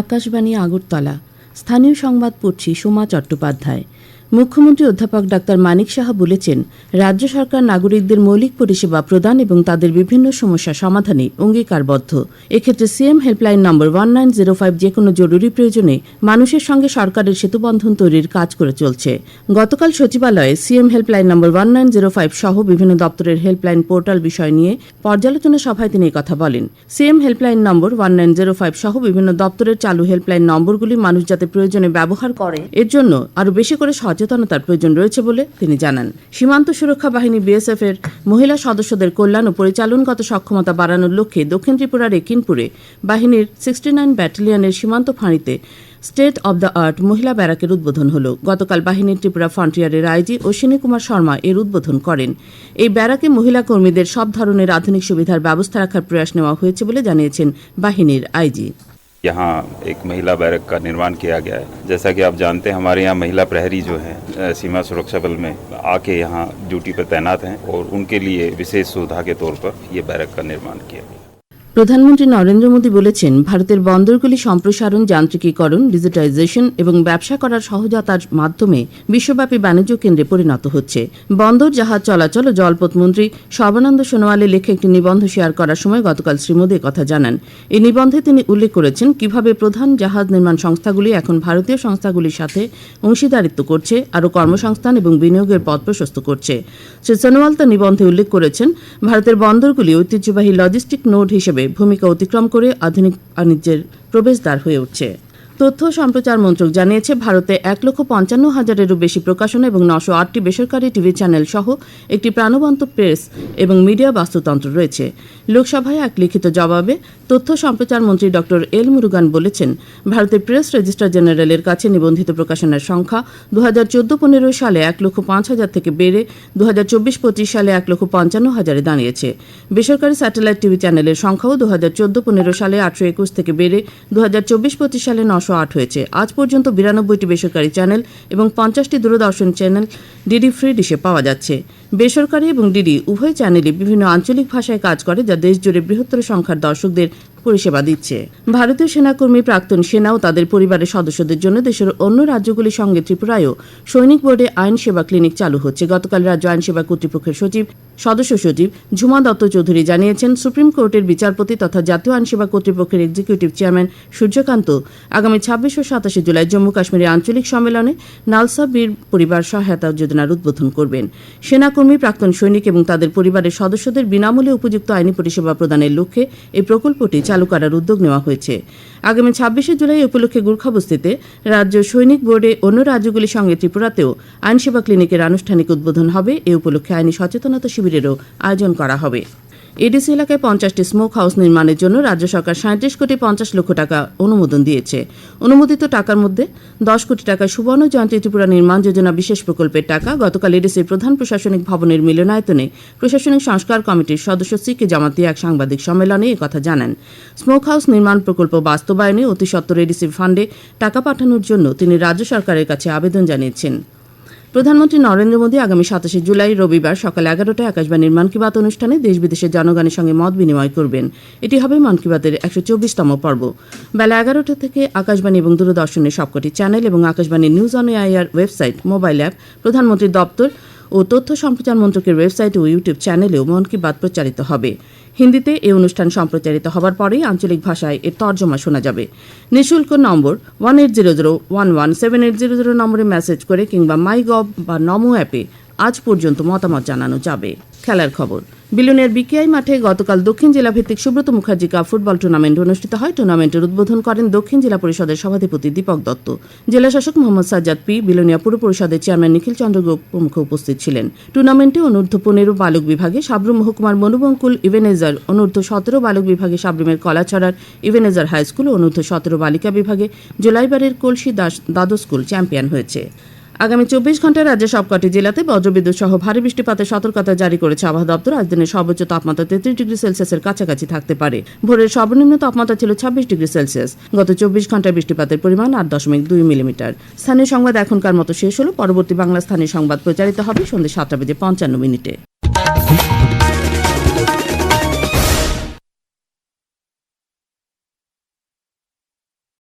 আকাশবাণী আগরতলা। স্থানীয় সংবাদ পড়ছি সোমা চট্টোপাধ্যায়। মুখ্যমন্ত্রী অধ্যাপক ডাক্তার মানিক সাহা বলেছেন, রাজ্য সরকার নাগরিকদের মৌলিক পরিষেবা প্রদান এবং তাদের বিভিন্ন সমস্যা সমাধানে অঙ্গীকারবদ্ধ। এক্ষেত্রে CM helpline number one nine zero five যে কোনো জরুরি প্রয়োজনে মানুষের সঙ্গে সরকারের সেতুবন্ধন তৈরির কাজ করে চলছে। গতকাল সচিবালয়ে CM helpline number one nine zero five সহ বিভিন্ন দপ্তরের হেল্পলাইন পোর্টাল বিষয় নিয়ে পর্যালোচনা সভায় তিনি কথা বলেন। CM helpline number one nine zero five সহ বিভিন্ন দপ্তরের চালু হেল্পলাইন নম্বরগুলি মানুষ যাতে প্রয়োজনে ব্যবহার করে, এর জন্য আরও বেশি করে সচেতনতার প্রয়োজন রয়েছে বলে তিনি জানান। সীমান্ত সুরক্ষা বাহিনী বিএসএফ এর মহিলা সদস্যদের কল্যাণ ও পরিচালনগত সক্ষমতা বাড়ানোর লক্ষ্যে দক্ষিণ ত্রিপুরার একিনপুরে বাহিনীর সিক্সটি নাইন ব্যাটালিয়নের সীমান্ত ফাঁড়িতে স্টেট অব দ্য আর্ট মহিলা ব্যারাকের উদ্বোধন হল। গতকাল বাহিনীর ত্রিপুরা ফ্রন্টিয়ারের আইজি অশ্বিনী কুমার শর্মা এর উদ্বোধন করেন। এই ব্যারাকে মহিলা কর্মীদের সব ধরনের আধুনিক সুবিধার ব্যবস্থা রাখার প্রয়াস নেওয়া হয়েছে বলে জানিয়েছেন বাহিনীর আইজি। यहाँ एक महिला बैरक का निर्माण किया गया है। जैसा कि आप जानते हैं, हमारे यहाँ महिला प्रहरी जो है सीमा सुरक्षा बल में आके यहाँ ड्यूटी पर तैनात हैं और उनके लिए विशेष सुविधा के तौर पर ये बैरक का निर्माण किया गया। প্রধানমন্ত্রী নরেন্দ্র মোদী বলেছেন, ভারতের বন্দরগুলি সম্প্রসারণ, যান্ত্রিকীকরণ, ডিজিটাইজেশন এবং ব্যবসা করার সহজতার মাধ্যমে বিশ্বব্যাপী বাণিজ্য কেন্দ্রে পরিণত হচ্ছে। বন্দর জাহাজ চলাচল ও জলপথ মন্ত্রী সর্বানন্দ সোনোয়ালে লেখে একটি নিবন্ধ শেয়ার করার সময় গতকাল শ্রী মোদী কথা জানান। এই নিবন্ধে তিনি উল্লেখ করেছেন, কীভাবে প্রধান জাহাজ নির্মাণ সংস্থাগুলি এখন ভারতীয় সংস্থাগুলির সাথে অংশীদারিত্ব করছে, আরও কর্মসংস্থান এবং বিনিয়োগের পথ প্রশস্ত করছে। শ্রী সোনোয়াল তার নিবন্ধে উল্লেখ করেছেন, ভারতের বন্দরগুলি ঐতিহ্যবাহী লজিস্টিক নোড হিসেবে ভূমিকা অতিক্রম করে আধুনিক বাণিজ্যের প্রবেশদ্বার হয়ে উঠছে। তথ্য সম্প্রচার মন্ত্রক জানিয়েছে, ভারতে এক লক্ষ পঞ্চান্ন হাজারেরও বেশি প্রকাশনা এবং নশো আটটি বেসরকারি টিভি চ্যানেল সহ একটি প্রাণবন্ত প্রেস এবং মিডিয়া বাস্তুতন্ত্র রয়েছে। লোকসভায় এক লিখিত জবাবে তথ্য সম্প্রচার মন্ত্রী ড এল মুরুগান বলেছেন, ভারতের প্রেস রেজিস্ট্রার জেনারেলের কাছে নিবন্ধিত প্রকাশনার সংখ্যা দু হাজার চোদ্দ পনেরো সালে এক লক্ষ পাঁচ হাজার থেকে বেড়ে দু হাজার চব্বিশ পঁচিশ সালে এক লক্ষ পঞ্চান্ন হাজারে দাঁড়িয়েছে। বেসরকারি স্যাটেলাইট টিভি চ্যানেলের সংখ্যাও দু হাজার চোদ্দ পনেরো সালে আটশো একুশ থেকে বেড়ে দু হাজার চব্বিশ পঁচিশ সালে নশো আট হয়েছে। আজ পর্যন্ত বিরানব্বইটি বেসরকারি চ্যানেল এবং পঞ্চাশটি দূরদর্শন চ্যানেল ডিডি ফ্রি ডিশে পাওয়া যাচ্ছে। বেসরকারি এবং ডিডি, উভয় চ্যানেলই বিভিন্ন আঞ্চলিক ভাষায় কাজ করে যা দেশজুড়ে বৃহত্তর সংখ্যার দর্শকদের পরিষেবা দিচ্ছে। ভারতীয় সেনাকর্মী প্রাক্তন সেনা ও তাদের পরিবারের সদস্যদের জন্য দেশের অন্য রাজ্যগুলির সঙ্গে ত্রিপুরায়ও সৈনিক বোর্ডে আইন সেবা ক্লিনিক চালু হচ্ছে। গতকাল রাজ্য আইন সেবা কর্তৃপক্ষের সচিব, সদস্য সচিব ঝুমা দত্ত চৌধুরী জানিয়েছেন, সুপ্রিম কোর্টের বিচারপতি তথা জাতীয় আইন সেবা কর্তৃপক্ষের এক্সিকিউটিভ চেয়ারম্যান সূর্যকান্ত আগামী ছাব্বিশ ও সাতাশে জুলাই জম্মু কাশ্মীরের আঞ্চলিক সম্মেলনে নালসা বীর পরিবার সহায়তা যোজনার উদ্বোধন করবেন। সেনাকর্মী প্রাক্তন সৈনিক এবং তাদের পরিবারের সদস্যদের বিনামূল্যে উপযুক্ত আইনি পরিষেবা প্রদানের লক্ষ্যে এই প্রকল্পটি চালু করার উদ্যোগ নেওয়া হয়েছে। আগামী ছাব্বিশে জুলাই উপলক্ষে গুর্খাবস্তিতে রাজ্য সৈনিক বোর্ডে অন্য রাজ্যগুলির সঙ্গে ত্রিপুরাতেও আইনসেবা ক্লিনিকের আনুষ্ঠানিক উদ্বোধন হবে। এ উপলক্ষে আইনি সচেতনতা শিবিরেরও আয়োজন করা হবে। এডিসি এলাকায় পঞ্চাশটি স্মোক হাউস নির্মাণের জন্য রাজ্য সরকার সাঁত্রিশ কোটি পঞ্চাশ লক্ষ টাকা অনুমোদন দিয়েছে। অনুমোদিত টাকার মধ্যে দশ কোটি টাকা সুবর্ণ জয়ন্তী ত্রিপুরা নির্মাণ যোজনা বিশেষ প্রকল্পের টাকা গতকাল এডিসির প্রধান প্রশাসনিক ভবনের মিলনায়তনে প্রশাসনিক সংস্কার কমিটির সদস্য সি কে জামাতি এক সাংবাদিক সম্মেলনে কথা জানান। স্মোক হাউস নির্মাণ প্রকল্প বাস্তবায়নে অতি সত্বর এডিসির ফান্ডে টাকা পাঠানোর জন্য তিনি রাজ্য সরকারের কাছে আবেদন জানিয়েছেন। প্রধানমন্ত্রী নরেন্দ্র মোদী আগামী সাতাশে জুলাই, রবিবার সকাল এগারোটায় আকাশবাণীর মন কি বাত অনুষ্ঠানে দেশ বিদেশের জনগণের সঙ্গে মত বিনিময় করবেন। এটি হবে মন কি বাতের একশো চব্বিশতম পর্ব। বেলা এগারোটা থেকে আকাশবাণী এবং দূরদর্শনের সবকটি চ্যানেল এবং Akashvani news on AIR website, mobile app প্রধানমন্ত্রীর দপ্তর ও তথ্য সম্প্রচার মন্ত্রকের ওয়েবসাইট ও ইউটিউব চ্যানেলেও মন কি বাত প্রচারিত হবে। হিন্দিতে এই অনুষ্ঠান সম্প্রচারিত হবার পরেই আঞ্চলিক ভাষায় এর তর্জমা শোনা যাবে। নিঃশুল্ক number one eight zero zero one one seven eight zero zero নম্বরে মেসেজ করে কিংবা মাই গভ বা নমো অ্যাপে আজ পর্যন্ত মতামত জানানো যাবে। খেলার খবর। বিলুনিয়ার বিকেআই মাঠে গতকাল দক্ষিণ জেলা ভিত্তিক Subrata Mukherjee cup football tournament অনুষ্ঠিত হয়। টুর্নামেন্টের উদ্বোধন করেন দক্ষিণ জেলা পরিষদের সভাধিপতি দীপক দত্ত। জেলা শাসক মোহাম্মদ সাজ্জাদ পি বিলুনিয়া পুর পরিষদের চেয়ারম্যান নিখিল চন্দ্র প্রমুখ উপস্থিত ছিলেন। টুর্নামেন্টে অনূর্ধ্ব পনেরো বালক বিভাগে সাবরুম মহকুমার মনুবঙ্কুল, ইভেনেজার অনূর্ধ্ব সতেরো বালক বিভাগে সাবরুমের কলাছড়ার, ইভেনেজার হাইস্কুল অনূর্ধ্ব সতেরো বালিকা বিভাগে জোলাইবাড়ির কলসি দাস দ্বাদশ স্কুল চ্যাম্পিয়ন হয়েছে। আগামী চব্বিশ ঘন্টায় রাজ্যের সবকটি জেলাতে বজ্রবিদ্যুৎ সহ ভারী বৃষ্টিপাতের সতর্কতা জারি করেছে আবহাওয়া দপ্তর। আজ দিনের সর্বোচ্চ তাপমাত্রা তেত্রিশ ডিগ্রি সেলসিয়াসের কাছাকাছি থাকতে পারে। ভোরের সর্বনিম্ন তাপমাত্রা ছিল ছাব্বিশ ডিগ্রি সেলসিয়াস। গত চব্বিশ ঘন্টায় বৃষ্টিপাতের পরিমাণ আট দশমিক দুই মিলিমিটার। স্থানীয় সংবাদ এখনকার মতো শেষ হলো। পরবর্তী বাংলা স্থানীয় সংবাদ প্রচারিত হবে সন্ধ্যে সাতটা বেজে পঞ্চান্ন মিনিটে।